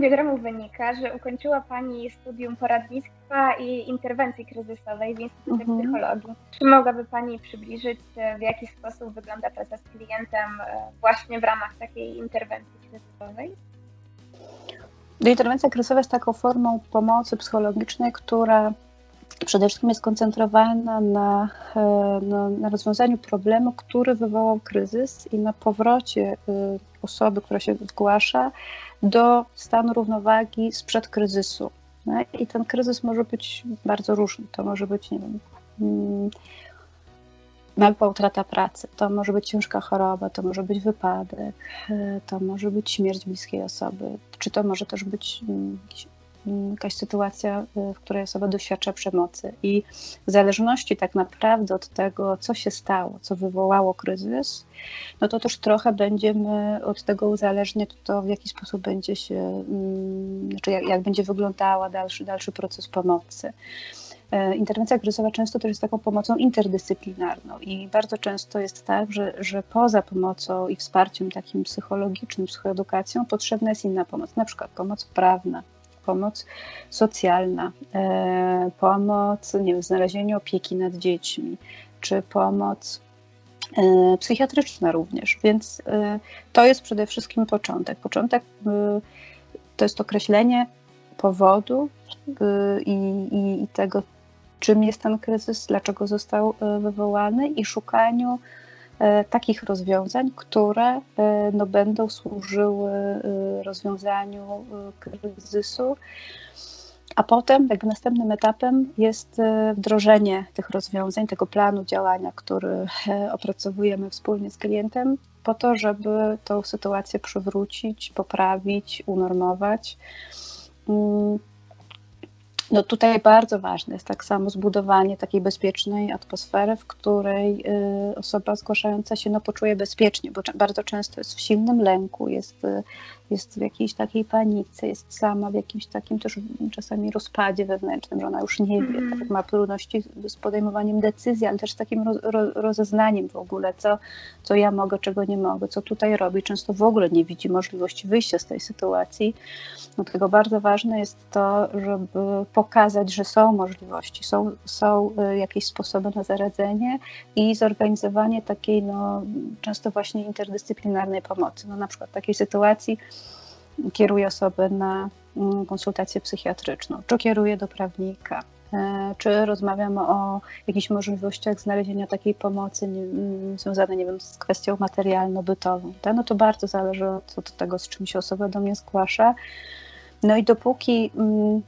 biogramu wynika, że ukończyła Pani studium poradnictwa i interwencji kryzysowej w Instytucie Mhm. Psychologii. Czy mogłaby Pani przybliżyć, e, w jaki sposób wygląda praca z klientem e, właśnie w ramach takiej interwencji kryzysowej? Interwencja kryzysowa jest taką formą pomocy psychologicznej, która przede wszystkim jest skoncentrowana na, e, na, na rozwiązaniu problemu, który wywołał kryzys i na powrocie osoby, która się zgłasza, do stanu równowagi sprzed kryzysu. No I ten kryzys może być bardzo różny. To może być, nie wiem, mm, nagła utrata pracy, to może być ciężka choroba, to może być wypadek, e, to może być śmierć bliskiej osoby, czy to może też być mm, jakiś, mm, jakaś sytuacja, e, w której osoba doświadcza przemocy. I w zależności tak naprawdę od tego, co się stało, co wywołało kryzys, no to też trochę będziemy od tego uzależniać to, w jaki sposób będzie się, mm, znaczy jak, jak będzie wyglądała dalszy, dalszy proces pomocy. E, Interwencja kryzysowa często też jest taką pomocą interdyscyplinarną i bardzo często jest tak, że, że poza pomocą i wsparciem takim psychologicznym, psychoedukacją potrzebna jest inna pomoc, na przykład pomoc prawna, pomoc socjalna, e, pomoc nie wiem, w znalezieniu opieki nad dziećmi, czy pomoc e, psychiatryczna również. Więc e, to jest przede wszystkim początek. Początek to jest określenie powodu i, i, i tego, czym jest ten kryzys, dlaczego został wywołany i szukaniu takich rozwiązań, które y, no, będą służyły y, rozwiązaniu kryzysu. A potem, jakby następnym etapem jest wdrożenie tych rozwiązań, tego planu działania, który e, opracowujemy wspólnie z klientem, po to, żeby tą sytuację przywrócić, poprawić, unormować. No tutaj bardzo ważne jest tak samo zbudowanie takiej bezpiecznej atmosfery, w której y, osoba zgłaszająca się no, poczuje bezpiecznie, bo bardzo często jest w silnym lęku, jest, y, jest w jakiejś takiej panice, jest sama w jakimś takim też czasami rozpadzie wewnętrznym, że ona już nie wie, Mhm. tak, ma trudności z- podejmowaniem decyzji, ale też z takim roz, ro, rozeznaniem w ogóle, co, co ja mogę, czego nie mogę, co tutaj robię. Często w ogóle nie widzi możliwości wyjścia z tej sytuacji. Dlatego bardzo ważne jest to, żeby pokazać, że są możliwości, są, są y, jakieś sposoby na zaradzenie i zorganizowanie takiej no, często właśnie interdyscyplinarnej pomocy. No, na przykład w takiej sytuacji kieruję osobę na mm, konsultację psychiatryczną, czy kieruję do prawnika, e, czy rozmawiamy o jakichś możliwościach znalezienia takiej pomocy mm, związanej, nie wiem, z kwestią materialno-bytową. tak? No to bardzo zależy od, od tego, z czym się osoba do mnie zgłasza. No i dopóki mm,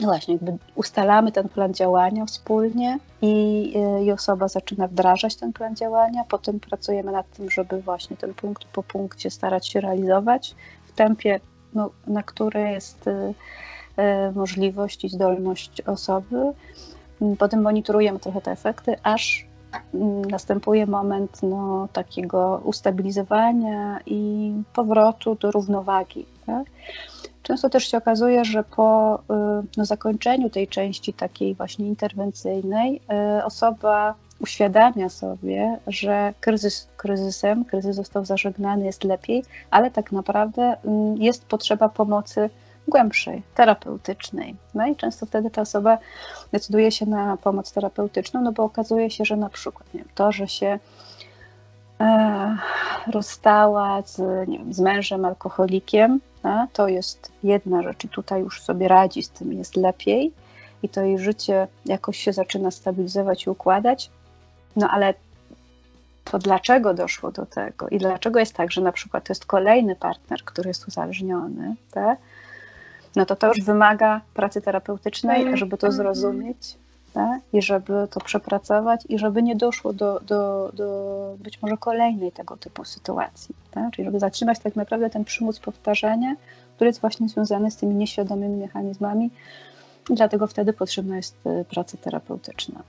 no właśnie, jakby ustalamy ten plan działania wspólnie i, y, i osoba zaczyna wdrażać ten plan działania, potem pracujemy nad tym, żeby właśnie ten punkt po punkcie starać się realizować tempie, no, na które jest y, y, możliwość i zdolność osoby. Potem monitorujemy trochę te efekty, aż mm, następuje moment no, takiego ustabilizowania i powrotu do równowagi. Tak? Często też się okazuje, że po y, no, zakończeniu tej części takiej właśnie interwencyjnej osoba uświadamia sobie, że kryzys kryzysem, kryzys został zażegnany, jest lepiej, ale tak naprawdę y, jest potrzeba pomocy głębszej, terapeutycznej. No i często wtedy ta osoba decyduje się na pomoc terapeutyczną, no bo okazuje się, że na przykład wiem, to, że się e, rozstała z, nie wiem, z mężem alkoholikiem, to jest jedna rzecz i tutaj już sobie radzi z tym, jest lepiej i to jej życie jakoś się zaczyna stabilizować i układać. No ale to dlaczego doszło do tego i dlaczego jest tak, że na przykład to jest kolejny partner, który jest uzależniony, tak? no to to już wymaga pracy terapeutycznej, Mhm. żeby to zrozumieć tak? i żeby to przepracować i żeby nie doszło do, do, do być może kolejnej tego typu sytuacji. Tak? Czyli żeby zatrzymać tak naprawdę ten przymus powtarzania, który jest właśnie związany z tymi nieświadomymi mechanizmami i dlatego wtedy potrzebna jest y, praca terapeutyczna.